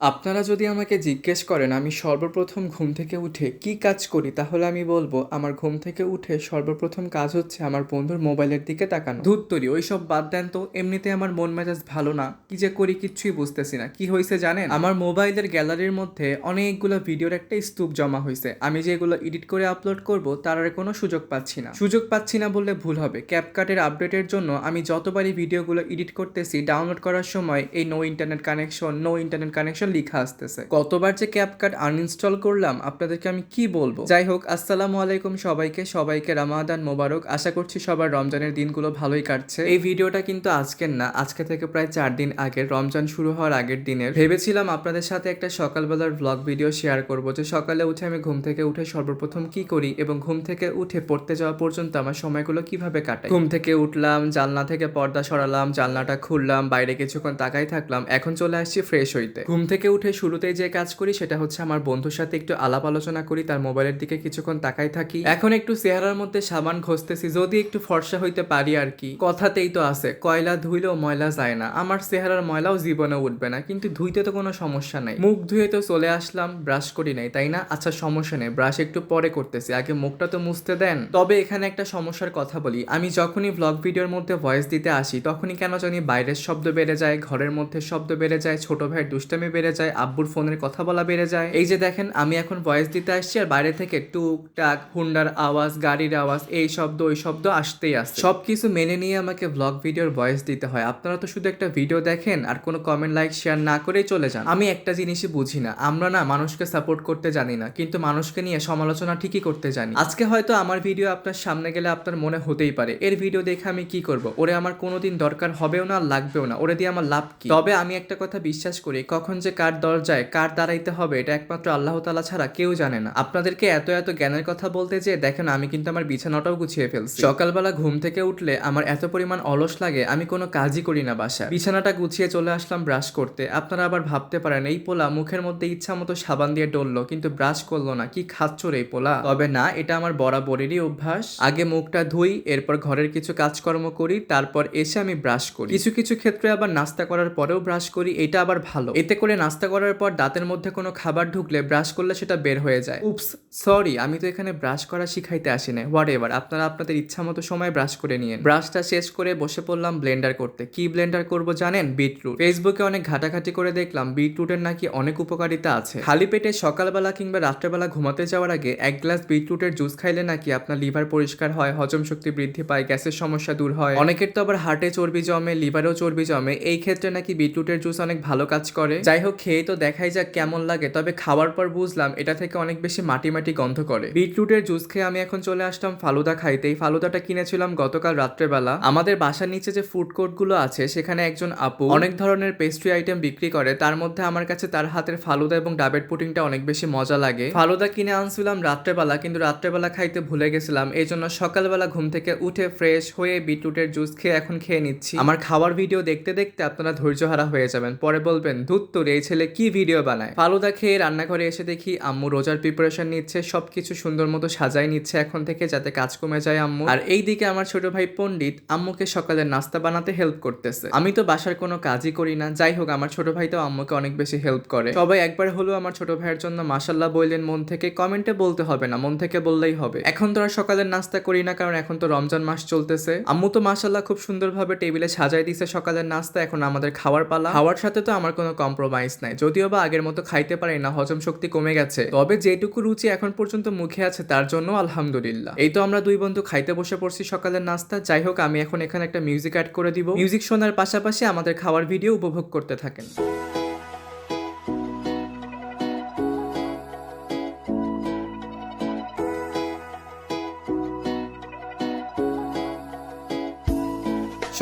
আপনারা যদি আমাকে জিজ্ঞেস করেন, আমি সর্বপ্রথম ঘুম থেকে উঠে কি কাজ করি, তাহলে আমি বলব, আমার ঘুম থেকে উঠে সর্বপ্রথম কাজ হচ্ছে আমার বন্ধুর মোবাইলের দিকে তাকানো। ধূর তরি, ওইসব বাদ দেন তো, এমনিতে আমার মন মেজাজ ভালো না। কি যে করি কিচ্ছুই বুঝতেছি না, কি হয়েছে জানেন? আমার মোবাইলের গ্যালারির মধ্যে অনেকগুলো ভিডিওর একটা স্তূপ জমা হয়েছে আমি যেগুলো এডিট করে আপলোড করব, তার আর কোনো সুযোগ পাচ্ছি না। সুযোগ পাচ্ছি না বললে ভুল হবে। ক্যাপকাটের আপডেটের জন্য আমি যতবারই ভিডিওগুলো এডিট করতেছি, ডাউনলোড করার সময় এই no internet connection, no internet connection লেখা আসতেছে। কতবার যে ক্যাপকাট আনইনস্টল করলাম, আপনাদেরকে আমি কি বলব? যাই হোক, আসসালামু আলাইকুম সবাইকে। সবাইকে রামাদান মোবারক। আশা করছি সবার রমজানের দিনগুলো ভালোই কাটছে। এই ভিডিওটা কিন্তু আজকের না, আজকে থেকে প্রায় চার দিন আগের রমজান শুরু হওয়ার আগের দিনের। ভেবেছিলাম আপনাদের সাথে একটা সকালবেলার ব্লগ ভিডিও শেয়ার করব, যে সকালে উঠে আমি ঘুম থেকে উঠে সর্বপ্রথম কি করি এবং ঘুম থেকে উঠে পড়তে যাওয়া পর্যন্ত আমার সময়গুলো কীভাবে কাটাই। ঘুম থেকে উঠলাম, জানলা থেকে পর্দা সরালাম, জানলাটা খুললাম, বাইরে কিছুক্ষণ তাকাই থাকলাম, এখন চলে আসছি ফ্রেশ হইতে। ঘুম থেকে উঠে শুরুতেই যে কাজ করি সেটা হচ্ছে আমার বন্ধুর সাথে একটু আলাপ আলোচনা করি, তার মোবাইলের দিকে কিছুক্ষণ তাকাই থাকি। এখন একটু চেহারার মধ্যে সাবান ঘষতেছি, যদি একটু ফর্সা হইতে পারি আর কি। কথাতেই তো আছে, কয়লা ধুইলেও ময়লা যায় না। আমার চেহারার ময়লাও জীবনে উঠবে না, কিন্তু ধুইতে তো কোনো সমস্যা নাই। মুখ ধুয়ে তো চলে আসলাম, ব্রাশ করি নাই, তাই না? আচ্ছা সমস্যা নেই, ব্রাশ একটু পরে করতেছি, আগে মুখটা তো মুছতে দেন। তবে এখানে একটা সমস্যার কথা বলি, আমি যখনই ব্লগ ভিডিওর মধ্যে ভয়েস দিতে আসি, তখনই কেন জানি বাইরের শব্দ বেড়ে যায়, ঘরের মধ্যে শব্দ বেড়ে যায়, ছোট ভাইয়ের দুষ্টামি বেড়ে যায়, আব্বুর ফোনের কথা বলা বেড়ে যায়। এই যে দেখেন, আমি এখন ভয়েস দিতে আসছি আর বাইরে থেকে টুকটাক হুন্ডার আওয়াজ, গাড়ির আওয়াজ, এই শব্দ, ওই শব্দ আসতেই আসছে। সব কিছু মেনে নিয়ে আমাকে ব্লগ ভিডিওর ভয়েস দিতে হয়। আপনারা তো শুধু একটা ভিডিও দেখেন আর কোনো কমেন্ট লাইক শেয়ার না করেই চলে যান। আমি একটা জিনিসই বুঝি না। আমরা না মানুষকে সাপোর্ট করতে জানি না, কিন্তু মানুষকে নিয়ে সমালোচনা ঠিকই করতে জানি। আজকে হয়তো আমার ভিডিও আপনার সামনে গেলে আপনার মনে হতেই পারে, এর ভিডিও দেখে আমি কি করব? ওরে আমার কোনোদিন দরকার হবেও না লাগবেও না। ওরে দিয়ে আমার লাভ কি? তবে আমি একটা কথা বিশ্বাস করি, কখন যে কার দরজায় কার দাঁড়াইতে হবে, এটা একমাত্র আল্লাহ তালা ছাড়া কেউ জানে না। আপনাদেরকে এত এত জ্ঞানের কথা বলতে যে, দেখেন আমি কিন্তু আমার বিছানাটাও গুছিয়ে ফেলছি। সকালবেলা ঘুম থেকে উঠলে আমার এত পরিমাণ অলস লাগে, আমি কোনো কাজই করি না বাসা বিছানাটা গুছিয়ে চলে আসলাম ব্রাশ করতে। আপনারা আবার ভাবতে পারেন, এই পোলা মুখের মধ্যে ইচ্ছা মতো সাবান দিয়ে ডললো, কিন্তু ব্রাশ করল না। কি খাচ্ছ রে পোলা? তবে না, এটা আমার বরাবরেরই অভ্যাস। আগে মুখটা ধুই, এরপর ঘরের কিছু কাজকর্ম করি, তারপর এসে আমি ব্রাশ করি। কিছু কিছু ক্ষেত্রে আবার নাস্তা করার পরেও ব্রাশ করি, এটা আবার ভালো। এতে করে নাস্তা করার পর দাঁতের মধ্যে কোনো খাবার ঢুকলে ব্রাশ করলে সেটা বের হয়ে যায়। উপস সরি আমি তো এখানে ব্রাশ করা শিখাইতে আসি না হোয়াট এভার আপনারা আপনাদের ইচ্ছা মতো সময় ব্রাশ করে নিয়েন। ব্রাশটা শেষ করে বসে পড়লাম ব্লেন্ডার করতে। কি ব্লেন্ডার করব জানেন? বিটরুট ফেসবুকে অনেক ঘাটাঘাটি করে দেখলাম বিটরুটের নাকি অনেক উপকারিতা আছে। খালি পেটে সকালবেলা কিংবা রাত্রেবেলা ঘুমাতে যাওয়ার আগে এক গ্লাস বিটরুটের জুস খাইলে নাকি আপনার লিভার পরিষ্কার হয় হজম শক্তি বৃদ্ধি পায় গ্যাসের সমস্যা দূর হয়। অনেকের তো আবার হার্টে চর্বি জমে লিভারেও চর্বি জমে। এই ক্ষেত্রে নাকি বিটরুটের জুস অনেক ভালো কাজ করে। যাই হোক খেয়ে তো দেখাই যাক কেমন লাগে। তবে খাওয়ার পর বুঝলাম এটা থেকে অনেক বেশি মাটি মাটি গন্ধ করে। বিটরুটের জুস খেয়ে আমি এখন চলে আসলাম ফালুদা খাইতে। এই ফালুদাটা কিনেছিলাম গতকাল রাত্রেবেলা। আমাদের বাসার নিচে যে ফুড কোর্টগুলো আছে, সেখানে একজন আপু অনেক ধরনের পেস্ট্রি আইটেম বিক্রি করে। তার মধ্যে আমার কাছে তার হাতের ফালুদা এবং ডাবের পুটিংটা অনেক বেশি মজা লাগে। ফালুদা কিনে আনছিলাম রাত্রেবেলা, কিন্তু রাত্রেবেলা খাইতে ভুলে গেছিলাম। এই জন্য সকালবেলা ঘুম থেকে উঠে ফ্রেশ হয়ে বিটরুটের জুস খেয়ে এখন খেয়ে নিচ্ছি। আমার খাওয়ার ভিডিও দেখতে দেখতে আপনারা ধৈর্যহারা হয়ে যাবেন। পরে বলবেন, ধুত্তুর, এই ছেলে কি ভিডিও বানায়? ফালুদা খেয়ে রান্নাঘরে এসে দেখি আম্মু রোজার প্রিপারেশন নিচ্ছে, সবকিছু সুন্দর মতো সাজাই নিচ্ছে এখন থেকে যাতে কাজ কমে যায় আম্মু। আর এই দিকে আমার ছোট ভাই পণ্ডিত আম্মুকে সকালে নাস্তা বানাতে হেল্প করতেছে। আমি তো বাসার কোনো কাজই করি না, যাই হোক আমার ছোট ভাই তো আম্মুকে অনেক বেশি হেল্প করে। সবাই একবার হলেও আমার ছোট ভাইয়ের জন্য মাসাল্লাহ বললেন, মন থেকে কমেন্টে বলতে হবে না, মন থেকে বললেই হবে। এখন তো আর সকালের নাস্তা করি না, কারণ এখন তো রমজান মাস চলতেছে। আম্মু তো মাসাল্লাহ খুব সুন্দরভাবে টেবিলে সাজাই দিছে সকালের নাস্তা, এখন আমাদের খাওয়ার পালা। খাওয়ার সাথে তো আমার কোনো কম্প্রোমাইজ নাই। যদিও বা আগের মতো খাইতে পারি না, হজম শক্তি কমে গেছে। তবে যেটুকু রুচি এখন পর্যন্ত মুখে আছে, তার জন্য আলহামদুলিল্লাহ। এই তো আমরা দুই বন্ধু খাইতে বসে পড়ছি সকালের নাস্তা। যাই হোক, আমি এখন এখানে একটা মিউজিক অ্যাড করে দিব। মিউজিক শোনার পাশাপাশি আমাদের খাওয়ার ভিডিও উপভোগ করতে থাকেন।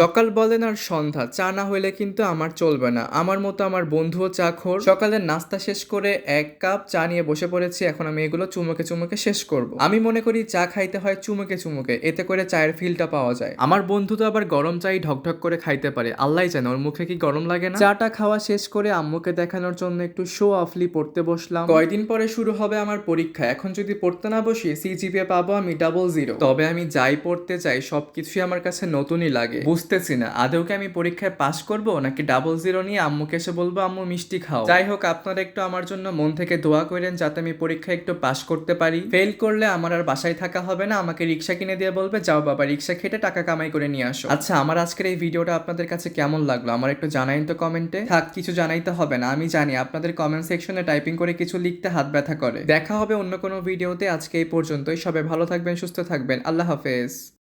সকাল বলেন আর সন্ধ্যা, চা না হইলে কিন্তু আমার চলবে না। আমার মতো আমার বন্ধুও চা খোর সকালের নাস্তা শেষ করে এক কাপ চা নিয়ে বসে পড়েছি, এখন আমি এগুলো চুমুকে চুমুকে শেষ করব। আমি মনে করি চা খাইতে হয় চুমুকে চুমুকে, এতে করে চায়ের ফিলটা পাওয়া যায়। আমার বন্ধু তো আবার গরম চাই ঢকঢক করে খাইতে পারে। আল্লাহ জানে, ওর মুখে কি গরম লাগে না? চাটা খাওয়া শেষ করে আম্মুকে দেখানোর জন্য একটু শো অফলি পড়তে বসলাম। কয়দিন পরে শুরু হবে আমার পরীক্ষা। এখন যদি পড়তে না বসি সিজিপিএ পাবো আমি ডাবল জিরো তবে আমি যাই পড়তে চাই, সবকিছুই আমার কাছে নতুনই লাগে। বুঝতে বুঝতেছি না। আদৌ কি আমি পরীক্ষায় পাশ করব নাকি ডাবল জিরো নিয়ে আম্মুকে এসে বলব, আম্মু, মিষ্টি খাও যাই হোক আপনারা একটু আমার জন্য মন থেকে দোয়া করেন যাতে আমি পরীক্ষায় একটু পাশ করতে পারি। ফেল করলে আমার আর বাসায় থাকা হবে না, আমাকে রিক্সা কিনে দিয়ে বলবে, যাও বাবা, রিক্সা খেটে টাকা কামাই করে নিয়ে আসো আচ্ছা আমার আজকের এই ভিডিওটা আপনাদের কাছে কেমন লাগল? আমার একটু জানাইন তো কমেন্টে। থাক, কিছু জানাইতে হবে না, আমি জানি। আপনাদের কমেন্ট সেকশনে টাইপিং করে কিছু লিখতে হাত ব্যথা করে। দেখা হবে অন্য কোনো ভিডিওতে। আজকে এই পর্যন্তই। সবাই ভালো থাকবেন, সুস্থ থাকবেন। আল্লাহ হাফেজ।